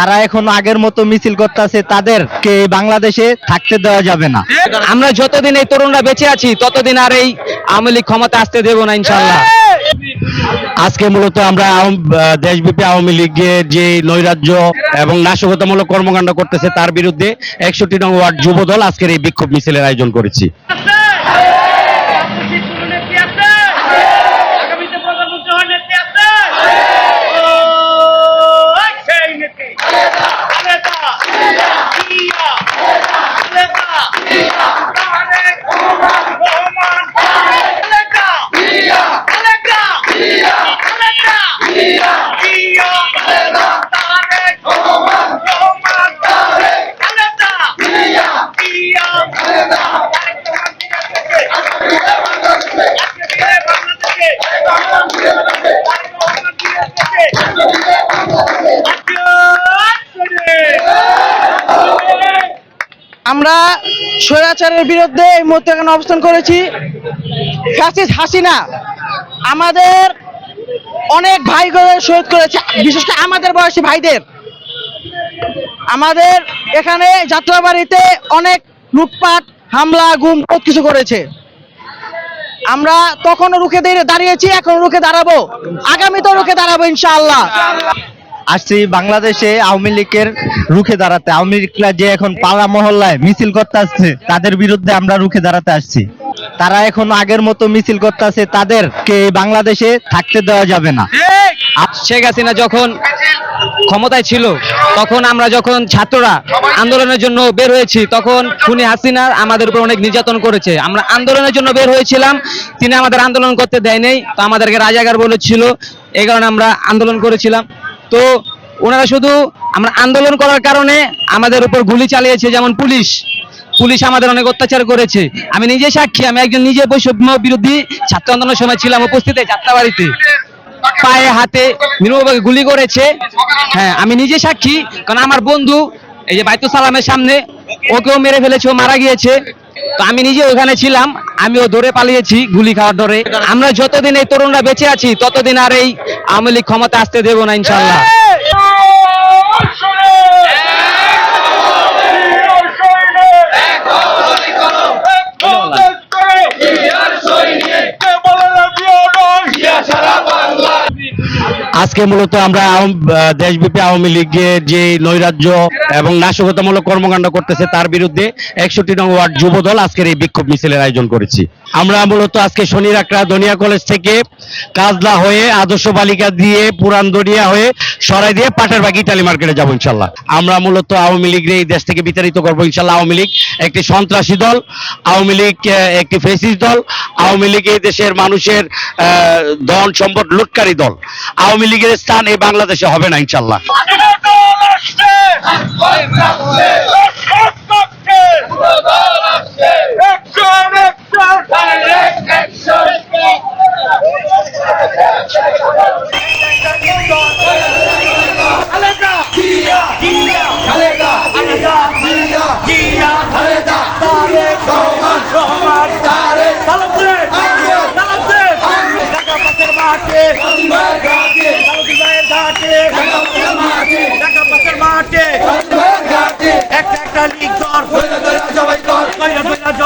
তারা এখন আগের মতো মিছিল করতেছে তাদেরকে বাংলাদেশে থাকতে দেওয়া যাবে না। আমরা যতদিন এই তরুণরা বেঁচে আছি ততদিন আর এই আওয়ামী লীগ ক্ষমতা আসতে দেবো না ইনশাল্লাহ আজকে মূলত আমরা দেশব্যাপী আওয়ামী লীগের যে নৈরাজ্য এবং নাশকতামূলক কর্মকাণ্ড করতেছে তার বিরুদ্ধে একষট্টি নং ওয়ার্ড যুবদল আজকের এই বিক্ষোভ মিছিলের আয়োজন করেছি। আমরা স্বৈরাচারের বিরুদ্ধে এই মুহূর্তে এখানে অবস্থান করেছি। ফ্যাসিস্ট হাসিনা আমাদের অনেক ভাই করে শহীদ করেছে, বিশেষ করে আমাদের বয়সী ভাইদের। আমাদের এখানে যাত্রাবাড়িতে অনেক লুটপাট, হামলা, গুম, বহুত কিছু করেছে। আমরা তখনও রুখে দাঁড়িয়েছি এখন রুখে দাঁড়াবো। আগামীতেও রুখে দাঁড়াবো, ইনশাআল্লাহ। আসছি বাংলাদেশে আওয়ামী লীগের রুখে দাঁড়াতে। আওয়ামী লীগরা যে এখন পাড়া মহল্লায় মিছিল করতে আসছে তাদের বিরুদ্ধে আমরা রুখে দাঁড়াতে আসছি। তারা এখন আগের মতো মিছিল করতেছে, তাদেরকে বাংলাদেশে থাকতে দেওয়া যাবে না। শেখ হাসিনা যখন ক্ষমতায় ছিল, তখন আমরা যখন ছাত্ররা আন্দোলনের জন্য বের হয়েছি, তখন খুনি হাসিনা আমাদের উপর অনেক নির্যাতন করেছে। আমরা আন্দোলনের জন্য বের হয়েছিলাম, তিনি আমাদের আন্দোলন করতে দেয় নাই, তো আমাদেরকে রাজাগার বলেছিল, এই কারণে আমরা আন্দোলন করেছিলাম। তো ওনারা শুধু আমরা আন্দোলন করার কারণে আমাদের উপর গুলি চালিয়েছে, যেমন পুলিশ। পুলিশ আমাদের অনেক অত্যাচার করেছে। আমি নিজে সাক্ষী, আমি একজন নিজে বৈষম্য বিরোধী ছাত্র আন্দোলনের সময় ছিলাম উপস্থিত যাত্রাবাড়িতে। পায়ে, হাতে নির্মভাবে গুলি করেছে। হ্যাঁ আমি নিজে সাক্ষী, কারণ আমার বন্ধু, এই যে বাইতুল সালামের সামনে, ওকেও মেরে ফেলেছে, ও মারা গিয়েছে। তো আমি নিজে ওখানে ছিলাম, আমিও দৌড়ে পালিয়েছি গুলি খাওয়ার ডরে আমরা যতদিন এই তরুণরা বেঁচে আছি, ততদিন আর এই আওয়ামী লীগ ক্ষমতা আসতে দেবো না ইনশাল্লাহ আজকে মূলত আমরা দেশব্যাপী আওয়ামী লীগের যে নৈরাজ্য এবং নাশকতামূলক কর্মকাণ্ড করতেছে, তার বিরুদ্ধে একষট্টি নং ওয়ার্ড যুবদল আজকের এই বিক্ষোভ মিছিলের আয়োজন করেছি। আমরা মূলত আজকে শনি রাকড়া দনিয়া কলেজ থেকে কাজলা হয়ে আদর্শ বালিকা দিয়ে পুরান দরিয়া হয়ে সরাই দিয়ে পাটের বাগি ইটালি মার্কেটে যাব ইনশাল্লাহ। আমরা মূলত আওয়ামী লীগের এই দেশ থেকে বিতাড়িত করব ইনশাল্লাহ। আওয়ামী লীগ একটি সন্ত্রাসী দল, আওয়ামী লীগ একটি ফেসিস দল, আওয়ামী লীগ এই দেশের মানুষের ধন সম্পদ লুটকারী দল। আওয়ামী লীগের স্থান এই বাংলাদেশে হবে না ইনশাল্লাহ।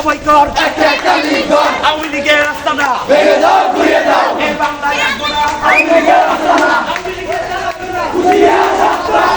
কইরা কইরা জবাই কর আওয়ামী লীগের রাস্তা না এই বাংলায় আসব না। আওয়ামী লীগের রাস্তা না। রাস্তা না।